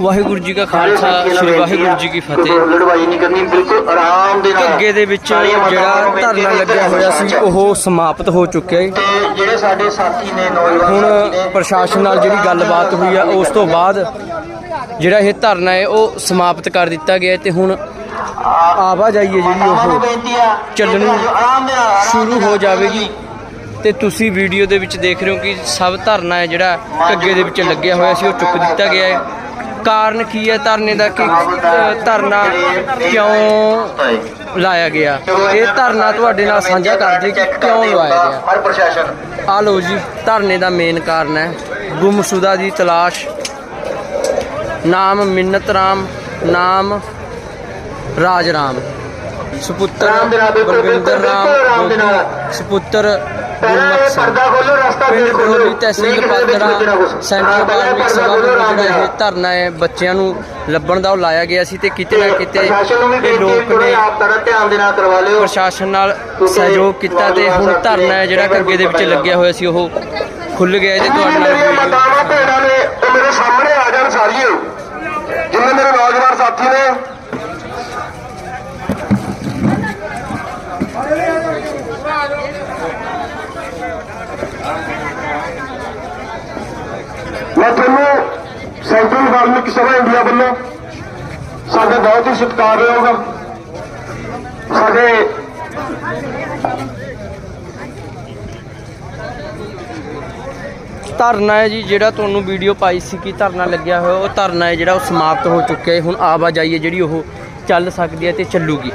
ਵਾਹਿਗੁਰੂ ਜੀ ਕਾ ਖਾਲਸਾ ਸ੍ਰੀ ਵਾਹਿਗੁਰੂ ਜੀ ਕੀ ਫਤਿਹ। ਲੜਵਾਈ ਨਹੀਂ ਕਰਨੀ ਬਿਲਕੁਲ ਆਰਾਮ ਦੇ ਨਾਲ। ਅੱਗੇ ਦੇ ਵਿੱਚ ਜਿਹੜਾ ਧਰਨਾ ਲੱਗਿਆ ਹੋਇਆ ਸੀ ਉਹ ਸਮਾਪਤ ਹੋ ਚੁੱਕਿਆ ਹੈ। ਤੇ ਜਿਹੜੇ ਸਾਡੇ ਸਾਥੀ ਨੇ ਨੌਜਵਾਨ ਹੁਣ ਪ੍ਰਸ਼ਾਸਨ ਨਾਲ ਜਿਹੜੀ ਗੱਲਬਾਤ ਹੋਈ ਆ ਉਸ ਤੋਂ ਬਾਅਦ ਜਿਹੜਾ ਇਹ ਧਰਨਾ ਹੈ ਉਹ ਸਮਾਪਤ ਕਰ ਦਿੱਤਾ ਗਿਆ ਤੇ ਹੁਣ ਆਵਾਜਾਈ ਹੈ ਜਿਹੜੀ ਉਹ ਚੱਲਣੀ ਸ਼ੁਰੂ ਹੋ ਜਾਵੇਗੀ। ਤੇ ਤੁਸੀਂ ਵੀਡੀਓ ਦੇ ਵਿੱਚ ਦੇਖ ਰਹੇ ਹੋ ਕਿ ਸਭ ਧਰਨਾ ਹੈ ਜਿਹੜਾ ਅੱਗੇ ਦੇ ਵਿੱਚ ਲੱਗਿਆ ਹੋਇਆ ਸੀ ਉਹ ਚੁੱਕ ਦਿੱਤਾ ਗਿਆ ਹੈ। ਕਾਰਨ ਕੀ ਹੈ? ਧਰਨੇ ਦਾ ਕਿ ਧਰਨਾ ਕਿਉਂ ਲਾਇਆ ਗਿਆ? ਇਹ ਧਰਨਾ ਤੁਹਾਡੇ ਨਾਲ ਸਾਂਝਾ ਕਰਦੇ ਕਿ ਕਿਉਂ ਲਵਾਇਆ ਗਿਆ? ਹਰ ਪ੍ਰਸ਼ਾਸਨ ਆ ਲਓ ਜੀ ਧਰਨੇ ਦਾ ਮੇਨ ਕਾਰਨ ਹੈ। ਗੁੰਮਸ਼ੁਦਾ ਦੀ ਤਲਾਸ਼। ਨਾਮ ਮਿੰਨਤ ਰਾਮ ਨਾਮ ਰਾਜ ਰਾਮ। ਸੁਪੁੱਤਰ ਰਾਮ ਦੇ ਨਾਲ, ਬਿਲਕੁਲ, ਬਲਵਿੰਦਰ ਰਾਮ ਸੁਪੁੱਤਰ ਗੁਰਮੁਖ ਸਿੰਘ ਪਿੰਡ ਤਹਿਸੀਲ ਪਾਤੜਾ। ਸੈਂਟਰ ਬਾਲਮਿਕ ਸਭਾ ਵੱਲੋਂ ਜਿਹੜਾ ਇਹ। ਧਰਨਾ ਹੈ ਬੱਚਿਆਂ ਨੂੰ ਲੱਭਣ ਦਾ ਉਹ ਲਾਇਆ ਗਿਆ ਸੀ ਤੇ ਕਿਤੇ ਨਾ ਕਿਤੇ ਇਹ ਲੋਕ ਨੇ ਪ੍ਰਸ਼ਾਸਨ ਨਾਲ ਸਹਿਯੋਗ ਕੀਤਾ ਤੇ ਹੁਣ ਧਰਨਾ ਹੈ ਜਿਹੜਾ ਅੱਗੇ ਦੇ ਵਿੱਚ ਲੱਗਿਆ ਹੋਇਆ ਸੀ ਉਹ ਖੁੱਲ ਗਿਆ ਤੇ ਤੁਹਾਡੇ ਨਾਲ ਮੇਰੀਆਂ ਵੀਡੀਓ ਮਾਤਾਵਾਂ ਭੈਣਾਂ ਨੇ ਉਹ ਮੇਰੇ ਸਾਹਮਣੇ ਆ ਜਾਣ ਸਾਰੀਓ ਜਿੰਨੇ ਮੇਰੇ ਨੌਜਵਾਨ ਸਾਥੀ ਨੇ ਮੈਂ ਤੁਹਾਨੂੰ ਸੈਂਟਰਲ ਵਾਲਮੀਕ ਸਭਾ ਇੰਡੀਆ ਵੱਲੋਂ ਸਾਡੇ ਬਹੁਤ ਹੀ ਸਤਿਕਾਰਯੋਗ ਸਾਡੇ ਧਰਨਾ ਹੈ ਜੀ, ਜਿਹੜਾ ਤੁਹਾਨੂੰ ਵੀਡੀਓ ਪਾਈ ਸੀ ਕਿ ਧਰਨਾ ਲੱਗਿਆ ਹੋਇਆ, ਉਹ ਧਰਨਾ ਹੈ ਜਿਹੜਾ ਉਹ ਸਮਾਪਤ ਹੋ ਚੁੱਕਿਆ ਹੈ। ਹੁਣ ਆਵਾਜਾਈ ਹੈ ਜਿਹੜੀ ਉਹ ਚੱਲ ਸਕਦੀ ਹੈ ਤੇ ਚੱਲੂਗੀ।